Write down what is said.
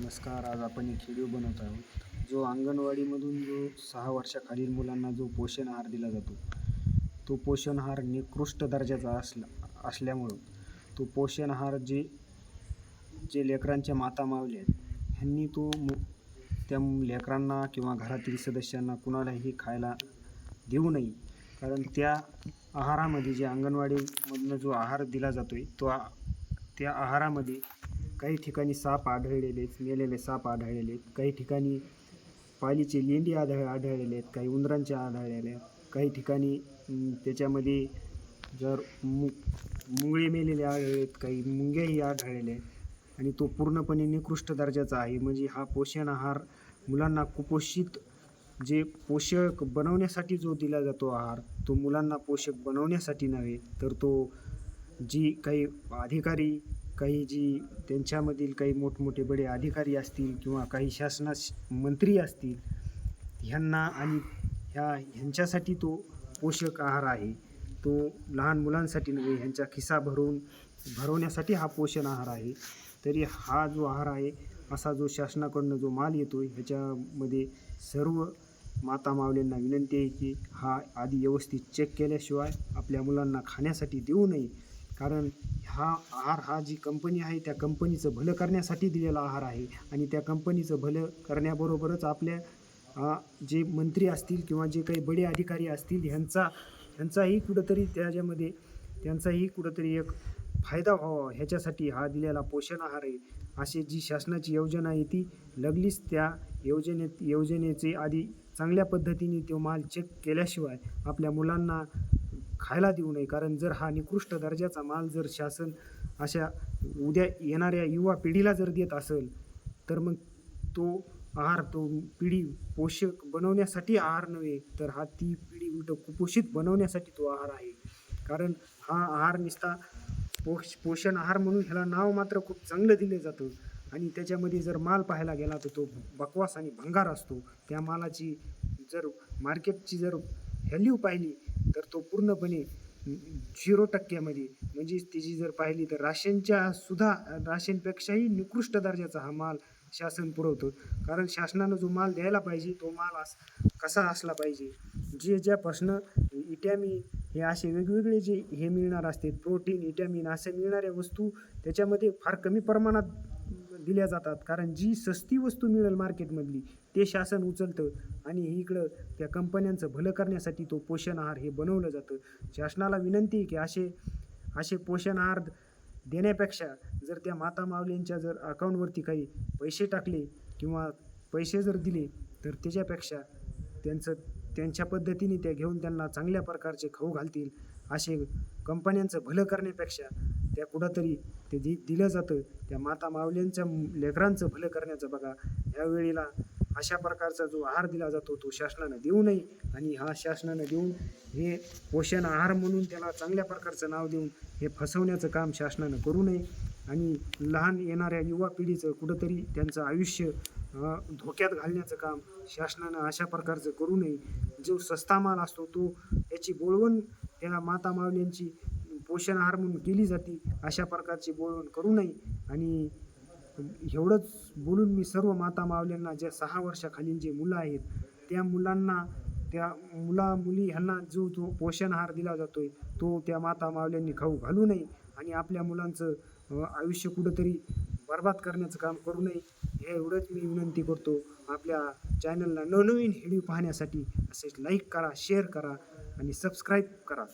नमस्कार आज आपण एक व्हिडिओ बनवत आहोत जो अंगणवाडीमधून जो सहा वर्षाखालील मुलांना जो पोषण आहार दिला जातो तो पोषण आहार निकृष्ट दर्जाचा असला असल्यामुळं तो पोषण आहार जे जे लेकरांच्या माता मावले आहेत ह्यांनी तो मु त्या लेकरांना किंवा घरातील सदस्यांना कुणालाही खायला देऊ नये. कारण त्या आहारामध्ये जे अंगणवाडीमधनं जो आहार दिला जातो आहे तो आ त्या आहारामध्ये काही ठिकाणी साप आढळलेले आहेत मेलेले साप आढळलेले आहेत. काही ठिकाणी पालीचे लेंडी आढळ आढळलेले आहेत काही उंदरांचे आढळलेले आहेत. काही ठिकाणी त्याच्यामध्ये जर मु मुंगळे मेलेले आढळलेत काही मुंग्याही आढळलेले आहेत. आणि तो पूर्णपणे निकृष्ट दर्जाचा आहे. म्हणजे हा पोषण आहार मुलांना कुपोषित जे पोषक बनवण्यासाठी जो दिला जातो आहार तो मुलांना पोषक बनवण्यासाठी नव्हे तर तो जी काही अधिकारी काही जी त्यांच्यामधील काही मोठमोठे बडे अधिकारी असतील किंवा काही शासनास मंत्री असतील ह्यांना आणि ह्या ह्यांच्यासाठी तो पोषक आहार आहे. तो लहान मुलांसाठी नव्हे ह्यांचा खिसा भरून भरवण्यासाठी हा पोषण आहार आहे. तरी हा जो आहार आहे असा जो शासनाकडनं जो माल येतो ह्याच्यामध्ये सर्व माता मावल्यांना विनंती आहे की हा आधी व्यवस्थित चेक केल्याशिवाय आपल्या मुलांना खाण्यासाठी देऊ नये. कारण हा आहार हा जी कंपनी आहे त्या कंपनीचं भलं करण्यासाठी दिलेला आहार आहे. आणि त्या कंपनीचं भलं करण्याबरोबरच आपल्या जे मंत्री असतील किंवा जे काही बडे अधिकारी असतील ह्यांचा ह्यांचाही कुठंतरी त्याच्यामध्ये त्यांचाही कुठंतरी एक फायदा व्हावा. ह्याच्यासाठी हा दिलेला पोषण आहार आहे. अशी जी शासनाची योजना आहे ती लगलीच त्या योजनेत योजनेचे आधी चांगल्या पद्धतीने तो माल चेक केल्याशिवाय आपल्या मुलांना खायला देऊ नये. कारण जर हा निकृष्ट दर्जाचा माल जर शासन अशा उद्या येणाऱ्या युवा पिढीला जर देत असेल तर मग तो आहार तो पिढी पोषक बनवण्यासाठी आहार नव्हे तर हा ती पिढी उलट कुपोषित बनवण्यासाठी तो आहार आहे. कारण हा आहार निसता पोष पोषण आहार म्हणून ह्याला नाव मात्र खूप चांगलं दिलं जातं. आणि त्याच्यामध्ये जर माल पाहायला गेला तर तो बकवास आणि भंगार असतो. त्या मालाची जर मार्केटची जर व्हॅल्यू पाहिली तर तो पूर्णपणे झिरो टक्क्यामध्ये म्हणजे त्याची जर पाहिली तर राशनच्या सुद्धा राशनपेक्षाही निकृष्ट दर्जाचा हा माल शासन पुरवतो. कारण शासनानं जो माल द्यायला पाहिजे तो माल अस कसा असला पाहिजे? जे ज्यापासनं इटॅमिन हे असे वेगवेगळे जे हे मिळणार असते प्रोटीन इटॅमिन असे मिळणाऱ्या वस्तू त्याच्यामध्ये फार कमी प्रमाणात दिल्या जातात. कारण जी सस्ती वस्तू मिळेल मार्केटमधली ते शासन उचलतं आणि इकडं त्या कंपन्यांचं भलं करण्यासाठी तो पोषण आहार हे बनवलं जातं. शासनाला विनंती आहे की असे असे पोषण आहार देण्यापेक्षा जर त्या माता माऊलींच्या जर अकाउंटवरती काही पैसे टाकले किंवा पैसे जर दिले तर त्याच्यापेक्षा त्यांचं त्यांच्या पद्धतीने त्या घेऊन त्यांना चांगल्या प्रकारचे खाऊ घालतील. असे कंपन्यांचं भलं करण्यापेक्षा त्या कुठंतरी ते दि दिलं जातं. त्या माता मावल्यांच्या लेकरांचं भलं करण्याचं बघा. ह्यावेळेला अशा प्रकारचा जो आहार दिला जातो तो शासनानं देऊ नये. आणि हा शासनानं देऊन हे पोषण आहार म्हणून त्याला चांगल्या प्रकारचं नाव देऊन हे फसवण्याचं काम शासनानं करू नये. आणि लहान येणाऱ्या युवा पिढीचं कुठंतरी त्यांचं आयुष्य धोक्यात घालण्याचं काम शासनानं अशा प्रकारचं करू नये. जो सस्ता माल असतो तो याची बोळवण त्या माता मावल्यांची पोषण आहार म्हणून केली जाते अशा प्रकारची बोलवण करू नये. आणि एवढंच बोलून मी सर्व माता मावल्यांना ज्या सहा वर्षाखालील जे मुलं आहेत त्या मुलांना त्या मुला मुली ह्यांना जो जो पोषण आहार दिला जातोय तो त्या माता मावल्यांनी खाऊ घालू नये. आणि आपल्या मुलांचं आयुष्य कुठंतरी बर्बाद करण्याचं काम करू नये हे एवढंच मी विनंती करतो. आपल्या चॅनलला नवनवीन व्हिडिओ पाहण्यासाठी असेच लाईक करा शेअर करा आणि सबस्क्राईब करा.